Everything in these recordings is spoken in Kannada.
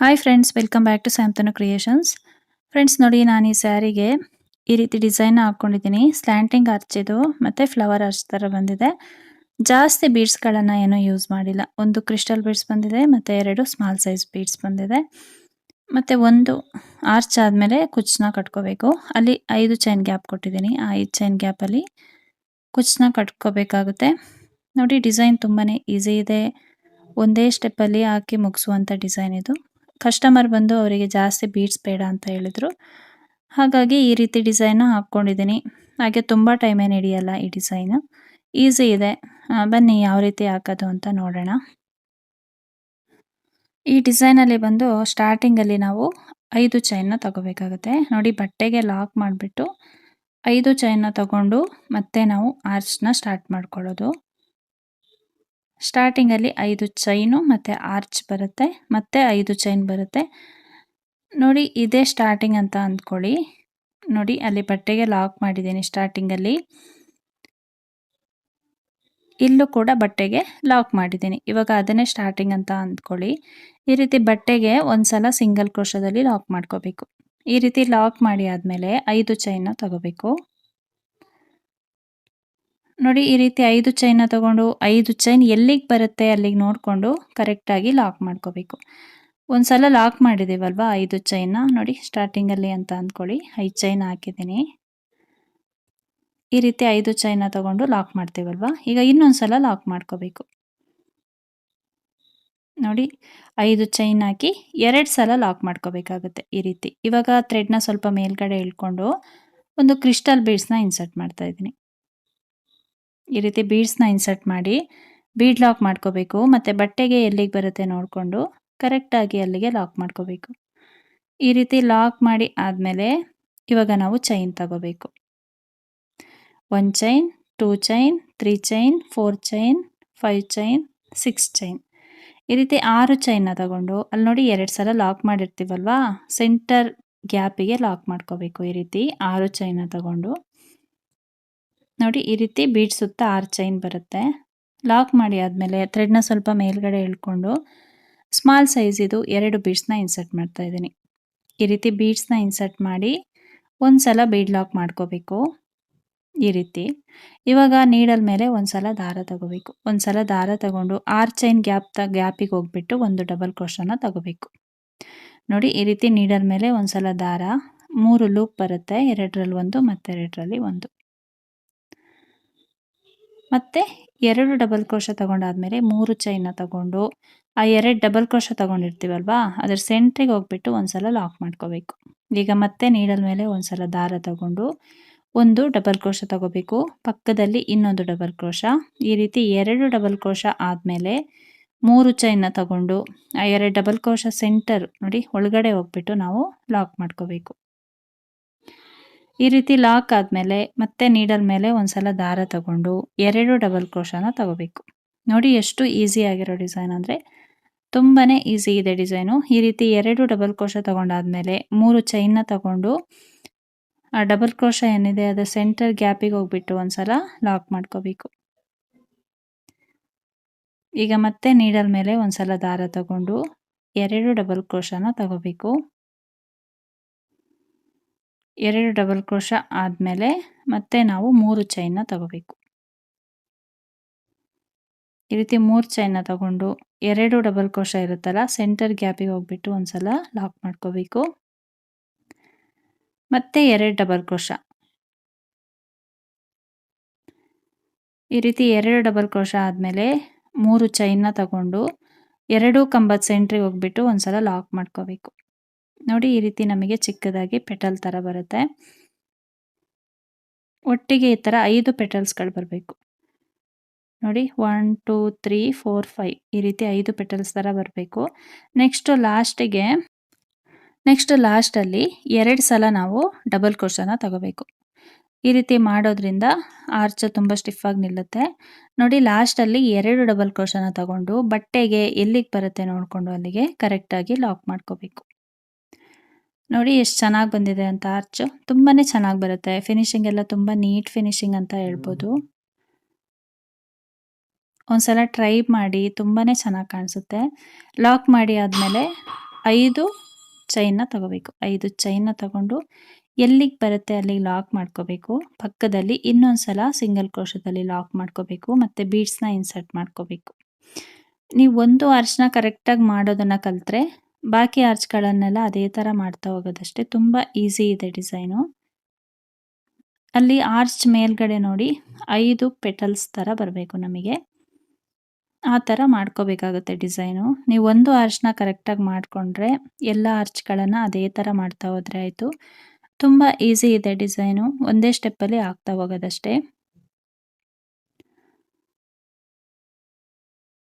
Hi friends welcome back to Santanu creations friends ನೋಡಿ ನಾನು ಈ ಸ್ಯಾರಿಗೆ ಈ ರೀತಿ ಡಿಸೈನ್ ಹಾಕ್ಕೊಂಡಿದ್ದೀನಿ. ಸ್ಲ್ಯಾಂಟಿಂಗ್ ಇದು ಮತ್ತು ಫ್ಲವರ್ ಆರ್ಚ್ ಥರ ಬಂದಿದೆ. ಜಾಸ್ತಿ ಬೀಡ್ಸ್ಗಳನ್ನು ಏನೂ ಯೂಸ್ ಮಾಡಿಲ್ಲ. ಒಂದು ಕ್ರಿಸ್ಟಲ್ ಬೀಡ್ಸ್ ಬಂದಿದೆ ಮತ್ತು ಎರಡು ಸ್ಮಾಲ್ ಸೈಜ್ ಬೀಡ್ಸ್ ಬಂದಿದೆ. ಮತ್ತು ಒಂದು ಆರ್ಚ್ ಆದಮೇಲೆ ಕುಚ್ಚನ್ನ ಕಟ್ಕೋಬೇಕು. ಅಲ್ಲಿ ಐದು ಚೈನ್ ಗ್ಯಾಪ್ ಕೊಟ್ಟಿದ್ದೀನಿ. ಆ ಐದು ಚೈನ್ ಗ್ಯಾಪಲ್ಲಿ ಕುಚ್ಚನ್ನ ಕಟ್ಕೋಬೇಕಾಗುತ್ತೆ. ನೋಡಿ ಡಿಸೈನ್ ತುಂಬಾ ಈಸಿ ಇದೆ. ಒಂದೇ ಸ್ಟೆಪ್ಪಲ್ಲಿ ಹಾಕಿ ಮುಗಿಸುವಂಥ ಡಿಸೈನ್ ಇದು. ಕಸ್ಟಮರ್ ಬಂದು ಅವರಿಗೆ ಜಾಸ್ತಿ ಬೀಡ್ಸ್ ಬೇಡ ಅಂತ ಹೇಳಿದರು. ಹಾಗಾಗಿ ಈ ರೀತಿ ಡಿಸೈನ್ನ ಹಾಕ್ಕೊಂಡಿದ್ದೀನಿ. ಹಾಗೆ ತುಂಬ ಟೈಮೇ ಹಿಡಿಯಲ್ಲ ಈ ಡಿಸೈನು. ಈಸಿ ಇದೆ. ಬನ್ನಿ ಯಾವ ರೀತಿ ಹಾಕೋದು ಅಂತ ನೋಡೋಣ. ಈ ಡಿಸೈನಲ್ಲಿ ಬಂದು ಸ್ಟಾರ್ಟಿಂಗಲ್ಲಿ ನಾವು ಐದು ಚೈನ್ನ ತಗೋಬೇಕಾಗುತ್ತೆ. ನೋಡಿ, ಬಟ್ಟೆಗೆ ಲಾಕ್ ಮಾಡಿಬಿಟ್ಟು ಐದು ಚೈನ್ನ ತಗೊಂಡು ಮತ್ತೆ ನಾವು ಆರ್ಚ್ನ ಸ್ಟಾರ್ಟ್ ಮಾಡ್ಕೊಳ್ಳೋದು. ಸ್ಟಾರ್ಟಿಂಗಲ್ಲಿ ಐದು ಚೈನು ಮತ್ತು ಆರ್ಚ್ ಬರುತ್ತೆ, ಮತ್ತೆ ಐದು ಚೈನ್ ಬರುತ್ತೆ. ನೋಡಿ ಇದೇ ಸ್ಟಾರ್ಟಿಂಗ್ ಅಂತ ಅಂದ್ಕೊಳ್ಳಿ. ನೋಡಿ ಅಲ್ಲಿ ಬಟ್ಟೆಗೆ ಲಾಕ್ ಮಾಡಿದ್ದೀನಿ ಸ್ಟಾರ್ಟಿಂಗಲ್ಲಿ ಇಲ್ಲೂ ಕೂಡ ಬಟ್ಟೆಗೆ ಲಾಕ್ ಮಾಡಿದ್ದೀನಿ. ಇವಾಗ ಅದನ್ನೇ ಸ್ಟಾರ್ಟಿಂಗ್ ಅಂತ ಅಂದ್ಕೊಳ್ಳಿ. ಈ ರೀತಿ ಬಟ್ಟೆಗೆ ಒಂದ್ಸಲ ಸಿಂಗಲ್ ಕ್ರೋಶದಲ್ಲಿ ಲಾಕ್ ಮಾಡ್ಕೋಬೇಕು. ಈ ರೀತಿ ಲಾಕ್ ಮಾಡಿ ಆದಮೇಲೆ ಐದು ಚೈನ್ನ ತಗೋಬೇಕು. ನೋಡಿ, ಈ ರೀತಿ ಐದು ಚೈನ ತಗೊಂಡು ಐದು ಚೈನ್ ಎಲ್ಲಿಗೆ ಬರುತ್ತೆ ಅಲ್ಲಿಗೆ ನೋಡಿಕೊಂಡು ಕರೆಕ್ಟಾಗಿ ಲಾಕ್ ಮಾಡ್ಕೋಬೇಕು. ಒಂದ್ಸಲ ಲಾಕ್ ಮಾಡಿದ್ದೀವಲ್ವಾ ಐದು ಚೈನ ನೋಡಿ ಸ್ಟಾರ್ಟಿಂಗಲ್ಲಿ ಅಂತ ಅಂದ್ಕೊಳ್ಳಿ. ಐದು ಚೈನ್ ಹಾಕಿದ್ದೀನಿ. ಈ ರೀತಿ ಐದು ಚೈನ ತಗೊಂಡು ಲಾಕ್ ಮಾಡ್ತೀವಲ್ವಾ? ಈಗ ಇನ್ನೊಂದು ಸಲ ಲಾಕ್ ಮಾಡ್ಕೋಬೇಕು. ನೋಡಿ, ಐದು ಚೈನ್ ಹಾಕಿ ಎರಡು ಸಲ ಲಾಕ್ ಮಾಡ್ಕೋಬೇಕಾಗುತ್ತೆ ಈ ರೀತಿ. ಇವಾಗ ಥ್ರೆಡ್ನ ಸ್ವಲ್ಪ ಮೇಲ್ಗಡೆ ಇಳ್ಕೊಂಡು ಒಂದು ಕ್ರಿಸ್ಟಲ್ ಬೀಡ್ಸ್ನ ಇನ್ಸರ್ಟ್ ಮಾಡ್ತಾ ಇದ್ದೀನಿ. ಈ ರೀತಿ ಬೀಡ್ಸ್ನ ಇನ್ಸರ್ಟ್ ಮಾಡಿ ಬೀಡ್ ಲಾಕ್ ಮಾಡ್ಕೋಬೇಕು. ಮತ್ತು ಬಟ್ಟೆಗೆ ಎಲ್ಲಿಗೆ ಬರುತ್ತೆ ನೋಡಿಕೊಂಡು ಕರೆಕ್ಟಾಗಿ ಅಲ್ಲಿಗೆ ಲಾಕ್ ಮಾಡ್ಕೋಬೇಕು. ಈ ರೀತಿ ಲಾಕ್ ಮಾಡಿ ಆದಮೇಲೆ ಇವಾಗ ನಾವು ಚೈನ್ ತಗೋಬೇಕು. One chain two chain three chain four chain five chain six chain ಈ ರೀತಿ ಆರು ಚೈನ್ನ ತಗೊಂಡು ಅಲ್ಲಿ ನೋಡಿ ಎರಡು ಸಲ ಲಾಕ್ ಮಾಡಿರ್ತೀವಲ್ವಾ? ಸೆಂಟರ್ ಗ್ಯಾಪಿಗೆ ಲಾಕ್ ಮಾಡ್ಕೋಬೇಕು ಈ ರೀತಿ ಆರು ಚೈನ್ನ ತಗೊಂಡು. ನೋಡಿ ಈ ರೀತಿ ಬೀಡ್ ಸುತ್ತ ಆರ್ ಚೈನ್ ಬರುತ್ತೆ. ಲಾಕ್ ಮಾಡಿ ಆದಮೇಲೆ ಥ್ರೆಡ್ನ ಸ್ವಲ್ಪ ಮೇಲ್ಗಡೆ ಇಳ್ಕೊಂಡು ಸ್ಮಾಲ್ ಸೈಜ್ ಇದು ಎರಡು ಬೀಡ್ಸ್ನ ಇನ್ಸರ್ಟ್ ಮಾಡ್ತಾ ಇದ್ದೀನಿ. ಈ ರೀತಿ ಬೀಡ್ಸ್ನ ಇನ್ಸರ್ಟ್ ಮಾಡಿ ಒಂದು ಸಲ ಬೀಡ್ ಲಾಕ್ ಮಾಡ್ಕೋಬೇಕು. ಈ ರೀತಿ. ಇವಾಗ ನೀಡಲ್ ಮೇಲೆ ಒಂದ್ಸಲ ದಾರ ತಗೋಬೇಕು. ಒಂದ್ಸಲ ದಾರ ತಗೊಂಡು ಆರ್ ಚೈನ್ ಗ್ಯಾಪ್ ತ, ಗ್ಯಾಪಿಗೆ ಹೋಗ್ಬಿಟ್ಟು ಒಂದು ಡಬಲ್ ಕ್ರೋಶನ ತಗೋಬೇಕು. ನೋಡಿ ಈ ರೀತಿ ನೀಡಲ್ ಮೇಲೆ ಒಂದ್ಸಲ ದಾರ, ಮೂರು ಲೂಪ್ ಬರುತ್ತೆ, ಎರಡರಲ್ಲಿ ಒಂದು, ಮತ್ತೆರಡರಲ್ಲಿ ಒಂದು. ಮತ್ತೆ ಎರಡು ಡಬಲ್ ಕ್ರೋಶ ತಗೊಂಡಾದ್ಮೇಲೆ ಮೂರು ಚೈನ ತಗೊಂಡು ಆ ಎರಡು ಡಬಲ್ ಕ್ರೋಶ ತಗೊಂಡಿರ್ತೀವಲ್ವಾ, ಅದ್ರ ಸೆಂಟ್ರಿಗೆ ಹೋಗ್ಬಿಟ್ಟು ಒಂದ್ಸಲ ಲಾಕ್ ಮಾಡ್ಕೋಬೇಕು. ಈಗ ಮತ್ತೆ ನೀಡಲ್ ಮೇಲೆ ಒಂದ್ಸಲ ದಾರ ತಗೊಂಡು ಒಂದು ಡಬಲ್ ಕ್ರೋಶ ತಗೋಬೇಕು. ಪಕ್ಕದಲ್ಲಿ ಇನ್ನೊಂದು ಡಬಲ್ ಕ್ರೋಶ ಈ ರೀತಿ ಎರಡು ಡಬಲ್ ಕ್ರೋಶ ಆದಮೇಲೆ ಮೂರು ಚೈನ ತಗೊಂಡು ಆ ಎರಡು ಡಬಲ್ ಕ್ರೋಶ ಸೆಂಟರ್ ನೋಡಿ ಒಳಗಡೆ ಹೋಗ್ಬಿಟ್ಟು ನಾವು ಲಾಕ್ ಮಾಡ್ಕೋಬೇಕು. ಈ ರೀತಿ ಲಾಕ್ ಆದಮೇಲೆ ಮತ್ತೆ ನೀಡಲ್ ಮೇಲೆ ಒಂದ್ಸಲ ದಾರ ತಗೊಂಡು ಎರಡು ಡಬಲ್ ಕ್ರೋಶನ ತಗೋಬೇಕು. ನೋಡಿ ಎಷ್ಟು ಈಸಿ ಆಗಿರೋ ಡಿಸೈನ್ ಅಂದರೆ ತುಂಬಾ ಈಸಿ ಇದೆ ಡಿಸೈನು. ಈ ರೀತಿ ಎರಡು ಡಬಲ್ ಕ್ರೋಶ ತಗೊಂಡಾದ್ಮೇಲೆ ಮೂರು ಚೈನ್ನ ತಗೊಂಡು ಆ ಡಬಲ್ ಕ್ರೋಶ ಏನಿದೆ ಅದು ಸೆಂಟರ್ ಗ್ಯಾಪಿಗೆ ಹೋಗ್ಬಿಟ್ಟು ಒಂದ್ಸಲ ಲಾಕ್ ಮಾಡ್ಕೋಬೇಕು. ಈಗ ಮತ್ತೆ ನೀಡಲ್ ಮೇಲೆ ಒಂದ್ಸಲ ದಾರ ತಗೊಂಡು ಎರಡು ಡಬಲ್ ಕ್ರೋಶನ ತಗೋಬೇಕು. ಎರಡು ಡಬಲ್ ಕ್ರೋಶ ಆದಮೇಲೆ ಮತ್ತೆ ನಾವು ಮೂರು ಚೈನ್ನ ತಗೋಬೇಕು. ಈ ರೀತಿ ಮೂರು ಚೈನ್ನ ತಗೊಂಡು ಎರಡು ಡಬಲ್ ಕ್ರೋಶ ಇರುತ್ತಲ್ಲ ಸೆಂಟರ್ ಗ್ಯಾಪಿಗೆ ಹೋಗ್ಬಿಟ್ಟು ಒಂದ್ಸಲ ಲಾಕ್ ಮಾಡ್ಕೋಬೇಕು. ಮತ್ತೆ ಎರಡು ಡಬಲ್ ಕ್ರೋಶ. ಈ ರೀತಿ ಎರಡು ಡಬಲ್ ಕ್ರೋಶ ಆದಮೇಲೆ ಮೂರು ಚೈನ್ನ ತಗೊಂಡು ಎರಡು ಕಂಬದ ಸೆಂಟ್ರಿಗೆ ಹೋಗ್ಬಿಟ್ಟು ಒಂದ್ಸಲ ಲಾಕ್ ಮಾಡ್ಕೋಬೇಕು. ನೋಡಿ ಈ ರೀತಿ ನಮಗೆ ಚಿಕ್ಕದಾಗಿ ಪೆಟಲ್ ಥರ ಬರುತ್ತೆ. ಒಟ್ಟಿಗೆ ಈ ಥರ ಐದು ಪೆಟಲ್ಸ್ಗಳು ಬರಬೇಕು. ನೋಡಿ one, two, three, four, five ಈ ರೀತಿ ಐದು ಪೆಟಲ್ಸ್ ಥರ ಬರಬೇಕು. ನೆಕ್ಸ್ಟು ಲಾಸ್ಟಿಗೆ, ನೆಕ್ಸ್ಟ್ ಲಾಸ್ಟಲ್ಲಿ ಎರಡು ಸಲ ನಾವು ಡಬಲ್ ಕ್ರೋಶನ ತಗೋಬೇಕು. ಈ ರೀತಿ ಮಾಡೋದ್ರಿಂದ ಆರ್ಚ್ ತುಂಬ ಸ್ಟಿಫಾಗಿ ನಿಲ್ಲುತ್ತೆ. ನೋಡಿ ಲಾಸ್ಟಲ್ಲಿ ಎರಡು ಡಬಲ್ ಕ್ರೋಶನ ತಗೊಂಡು ಬಟ್ಟೆಗೆ ಎಲ್ಲಿಗೆ ಬರುತ್ತೆ ನೋಡಿಕೊಂಡು ಅಲ್ಲಿಗೆ ಕರೆಕ್ಟಾಗಿ ಲಾಕ್ ಮಾಡ್ಕೋಬೇಕು. ನೋಡಿ ಎಷ್ಟು ಚೆನ್ನಾಗಿ ಬಂದಿದೆ ಅಂತ ಆರ್ಚ್ ತುಂಬಾ ಚೆನ್ನಾಗಿ ಬರುತ್ತೆ. ಫಿನಿಶಿಂಗ್ ಎಲ್ಲ ತುಂಬ ನೀಟ್ ಫಿನಿಶಿಂಗ್ ಅಂತ ಹೇಳ್ಬೋದು. ಒಂದ್ಸಲ ಟ್ರೈ ಮಾಡಿ ತುಂಬಾ ಚೆನ್ನಾಗಿ ಕಾಣಿಸುತ್ತೆ. ಲಾಕ್ ಮಾಡಿ ಆದಮೇಲೆ ಐದು ಚೈನ್ನ ತಗೋಬೇಕು. ಐದು ಚೈನ್ನ ತಗೊಂಡು ಎಲ್ಲಿಗೆ ಬರುತ್ತೆ ಅಲ್ಲಿಗೆ ಲಾಕ್ ಮಾಡ್ಕೋಬೇಕು. ಪಕ್ಕದಲ್ಲಿ ಇನ್ನೊಂದು ಸಲ ಸಿಂಗಲ್ ಕ್ರೋಶದಲ್ಲಿ ಲಾಕ್ ಮಾಡ್ಕೋಬೇಕು. ಮತ್ತು ಬೀಡ್ಸ್ನ ಇನ್ಸರ್ಟ್ ಮಾಡ್ಕೋಬೇಕು. ನೀವು ಒಂದು ಅರ್ಶನ ಕರೆಕ್ಟಾಗಿ ಮಾಡೋದನ್ನು ಕಲಿತ್ರೆ ಬಾಕಿ ಆರ್ಚ್ಗಳನ್ನೆಲ್ಲ ಅದೇ ಥರ ಮಾಡ್ತಾ ಹೋಗೋದಷ್ಟೇ. ತುಂಬ ಈಸಿ ಇದೆ ಡಿಸೈನು. ಅಲ್ಲಿ ಆರ್ಚ್ ಮೇಲ್ಗಡೆ ನೋಡಿ ಐದು ಪೆಟಲ್ಸ್ ಥರ ಬರಬೇಕು ನಮಗೆ. ಆ ಥರ ಮಾಡ್ಕೋಬೇಕಾಗುತ್ತೆ ಡಿಸೈನು. ನೀವು ಒಂದು ಆರ್ಚ್ನ ಕರೆಕ್ಟಾಗಿ ಮಾಡಿಕೊಂಡ್ರೆ ಎಲ್ಲ ಆರ್ಚ್ಗಳನ್ನು ಅದೇ ಥರ ಮಾಡ್ತಾ ಹೋದರೆ ಆಯಿತು. ತುಂಬ ಈಸಿ ಇದೆ ಡಿಸೈನು. ಒಂದೇ ಸ್ಟೆಪ್ಪಲ್ಲಿ ಆಗ್ತಾ ಹೋಗೋದಷ್ಟೇ.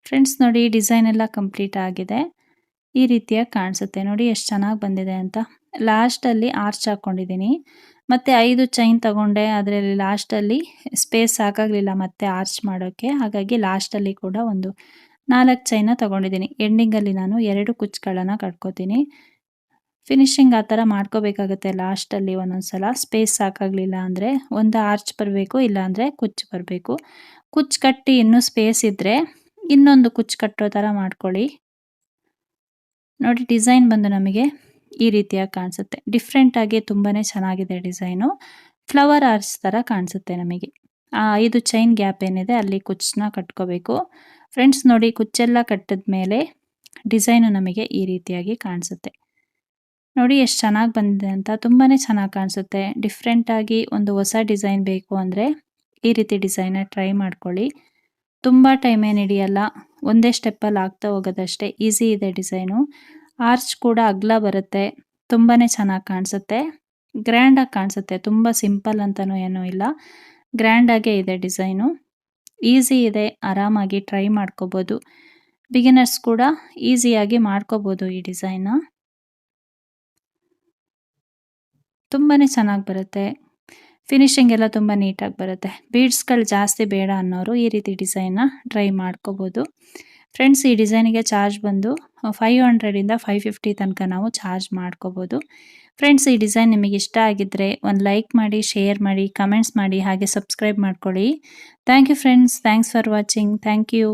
ಫ್ರೆಂಡ್ಸ್ ನೋಡಿ ಡಿಸೈನ್ ಎಲ್ಲ ಕಂಪ್ಲೀಟ್ ಆಗಿದೆ. ಈ ರೀತಿಯಾಗಿ ಕಾಣಿಸುತ್ತೆ. ನೋಡಿ ಎಷ್ಟು ಚೆನ್ನಾಗಿ ಬಂದಿದೆ ಅಂತ. ಲಾಸ್ಟಲ್ಲಿ ಆರ್ಚ್ ಹಾಕ್ಕೊಂಡಿದ್ದೀನಿ ಮತ್ತು ಐದು ಚೈನ್ ತಗೊಂಡೆ. ಅದರಲ್ಲಿ ಲಾಸ್ಟಲ್ಲಿ ಸ್ಪೇಸ್ ಸಾಕಾಗಲಿಲ್ಲ ಮತ್ತೆ ಆರ್ಚ್ ಮಾಡೋಕ್ಕೆ ಹಾಗಾಗಿ ಲಾಸ್ಟಲ್ಲಿ ಕೂಡ ಒಂದು ನಾಲ್ಕು ಚೈನ ತಗೊಂಡಿದ್ದೀನಿ. ಎಂಡಿಂಗಲ್ಲಿ ನಾನು ಎರಡು ಕುಚ್ಚುಗಳನ್ನು ಕಟ್ಕೋತೀನಿ. ಫಿನಿಶಿಂಗ್ ಆ ಥರ ಮಾಡ್ಕೋಬೇಕಾಗುತ್ತೆ ಲಾಸ್ಟಲ್ಲಿ ಒಂದೊಂದು ಸಲ ಸ್ಪೇಸ್ ಸಾಕಾಗಲಿಲ್ಲ ಅಂದರೆ ಒಂದು ಆರ್ಚ್ ಬರಬೇಕು ಇಲ್ಲಾಂದರೆ ಕುಚ್ಚು ಬರಬೇಕು. ಕುಚ್ಚು ಕಟ್ಟಿ ಇನ್ನೂ ಸ್ಪೇಸ್ ಇದ್ದರೆ ಇನ್ನೊಂದು ಕುಚ್ಚು ಕಟ್ಟೋ ಥರ ಮಾಡ್ಕೊಳ್ಳಿ. ನೋಡಿ, ಡಿಸೈನ್ ಬಂದು ನಮಗೆ ಈ ರೀತಿಯಾಗಿ ಕಾಣಿಸುತ್ತೆ. ಡಿಫ್ರೆಂಟಾಗಿ ತುಂಬಾ ಚೆನ್ನಾಗಿದೆ ಡಿಸೈನು. ಫ್ಲವರ್ ಆರ್ಚ್ ಥರ ಕಾಣಿಸುತ್ತೆ ನಮಗೆ. ಆ ಐದು ಚೈನ್ ಗ್ಯಾಪ್ ಏನಿದೆ, ಅಲ್ಲಿ ಕುಚ್ಚನ್ನ ಕಟ್ಕೋಬೇಕು. ಫ್ರೆಂಡ್ಸ್ ನೋಡಿ, ಕುಚ್ಚೆಲ್ಲ ಕಟ್ಟಿದ ಮೇಲೆ ಡಿಸೈನು ನಮಗೆ ಈ ರೀತಿಯಾಗಿ ಕಾಣಿಸುತ್ತೆ. ನೋಡಿ, ಎಷ್ಟು ಚೆನ್ನಾಗಿ ಬಂದಿದೆ ಅಂತ. ತುಂಬಾ ಚೆನ್ನಾಗಿ ಕಾಣಿಸುತ್ತೆ. ಡಿಫ್ರೆಂಟಾಗಿ ಒಂದು ಹೊಸ ಡಿಸೈನ್ ಬೇಕು ಅಂದರೆ ಈ ರೀತಿ ಡಿಸೈನ ಟ್ರೈ ಮಾಡ್ಕೊಳ್ಳಿ. ತುಂಬ ಟೈಮ್ ಏನು ಹಿಡಿಯಲ್ಲ. ಒಂದೇ ಸ್ಟೆಪ್ಪಲ್ಲಿ ಆಗ್ತಾ ಹೋಗೋದಷ್ಟೇ. ಈಸಿ ಇದೆ ಡಿಸೈನು. ಆರ್ಚ್ ಕೂಡ ಅಗ್ಲ ಬರುತ್ತೆ. ತುಂಬಾ ಚೆನ್ನಾಗಿ ಕಾಣಿಸುತ್ತೆ. ಗ್ರ್ಯಾಂಡಾಗಿ ಕಾಣಿಸುತ್ತೆ. ತುಂಬ ಸಿಂಪಲ್ ಅಂತಲೂ ಏನೂ ಇಲ್ಲ. ಗ್ರ್ಯಾಂಡಾಗೇ ಇದೆ ಡಿಸೈನು. ಈಸಿ ಇದೆ. ಆರಾಮಾಗಿ ಟ್ರೈ ಮಾಡ್ಕೋಬೋದು. ಬಿಗಿನರ್ಸ್ ಕೂಡ ಈಸಿಯಾಗಿ ಮಾಡ್ಕೋಬೋದು ಈ ಡಿಸೈನ. ತುಂಬಾ ಚೆನ್ನಾಗಿ ಬರುತ್ತೆ. ಫಿನಿಶಿಂಗ್ ಎಲ್ಲ ತುಂಬ ನೀಟಾಗಿ ಬರುತ್ತೆ. ಬೀಡ್ಸ್ಗಳು ಜಾಸ್ತಿ ಬೇಡ ಅನ್ನೋರು ಈ ರೀತಿ ಡಿಸೈನ್ನ ಟ್ರೈ ಮಾಡ್ಕೋಬೋದು. ಫ್ರೆಂಡ್ಸ್ ಈ ಡಿಸೈನಿಗೆ ಚಾರ್ಜ್ ಬಂದು ಫೈವ್ ಹಂಡ್ರೆಡಿಂದ ಫೈವ್ ಫಿಫ್ಟಿ ತನಕ ನಾವು ಚಾರ್ಜ್ ಮಾಡ್ಕೋಬೋದು. ಫ್ರೆಂಡ್ಸ್ ಈ ಡಿಸೈನ್ ನಿಮಗೆ ಇಷ್ಟ ಆಗಿದ್ದರೆ ಒಂದು ಲೈಕ್ ಮಾಡಿ ಶೇರ್ ಮಾಡಿ ಕಮೆಂಟ್ಸ್ ಮಾಡಿ, ಹಾಗೆ ಸಬ್ಸ್ಕ್ರೈಬ್ ಮಾಡ್ಕೊಳ್ಳಿ. Thank you friends thanks for watching thank you